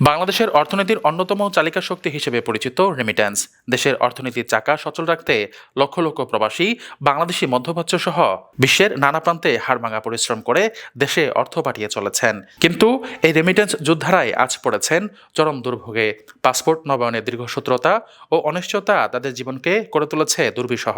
বাংলাদেশের অর্থনীতির অন্যতম চালিকা শক্তি হিসেবে পরিচিত রেমিট্যান্স দেশের অর্থনীতির চাকা সচল রাখতে লক্ষ লক্ষ প্রবাসী, বাংলাদেশি মধ্যপ্রাচ্য সহ বিশ্বের নানা প্রান্তে হাড়ভাঙা পরিশ্রম করে দেশে অর্থ পাঠিয়ে চলেছেন। কিন্তু এই রেমিট্যান্স যোদ্ধারাই আজ পড়েছেন চরম দুর্ভোগে। পাসপোর্ট নবায়নের দীর্ঘসূত্রতা ও অনিশ্চয়তা তাদের জীবনকে করে তুলেছে দুর্বিষহ।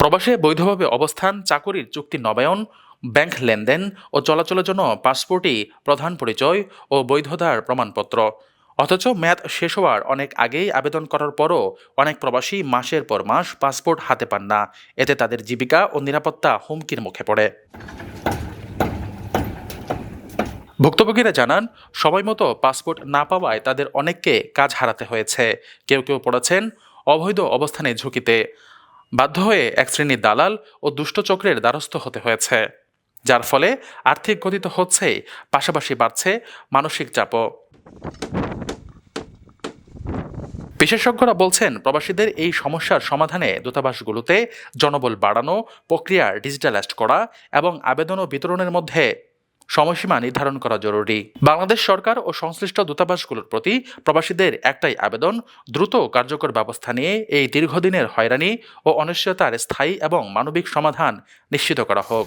প্রবাসে বৈধভাবে অবস্থান, চাকুরির চুক্তি নবায়ন ব্যাংক লেনদেন ও চলাচলের জন্য পাসপোর্টই প্রধান পরিচয় ও বৈধতার প্রমাণপত্র। অথচ মেয়াদ শেষ হওয়ার অনেক আগেই আবেদন করার পরও অনেক প্রবাসী মাসের পর মাস পাসপোর্ট হাতে পান না। এতে তাদের জীবিকা ও নিরাপত্তা হুমকির মুখে পড়ে। ভুক্তভোগীরা জানান সময়মতো পাসপোর্ট না পাওয়ায় তাদের অনেককে কাজ হারাতে হয়েছে। কেউ কেউ পড়েছেন অবৈধ অবস্থানে ঝুঁকিতে। বাধ্য হয়ে এক শ্রেণির দালাল ও দুষ্টচক্রের দ্বারস্থ হতে হয়েছে। যার ফলে আর্থিক গতি তো হচ্ছেই পাশাপাশি বাড়ছে মানসিক চাপও। বিশেষজ্ঞরা বলছেন, প্রবাসীদের এই সমস্যার সমাধানে দূতাবাসগুলোতে জনবল বাড়ানো প্রক্রিয়া ডিজিটালাইজড করা এবং আবেদন ও বিতরণের মধ্যে সময়সীমা নির্ধারণ করা জরুরি। বাংলাদেশ সরকার ও সংশ্লিষ্ট দূতাবাসগুলোর প্রতি প্রবাসীদের একটাই আবেদন, দ্রুত কার্যকর ব্যবস্থা নিয়ে এই দীর্ঘদিনের হয়রানি ও অনিশ্চয়তার স্থায়ী এবং মানবিক সমাধান নিশ্চিত করা হোক।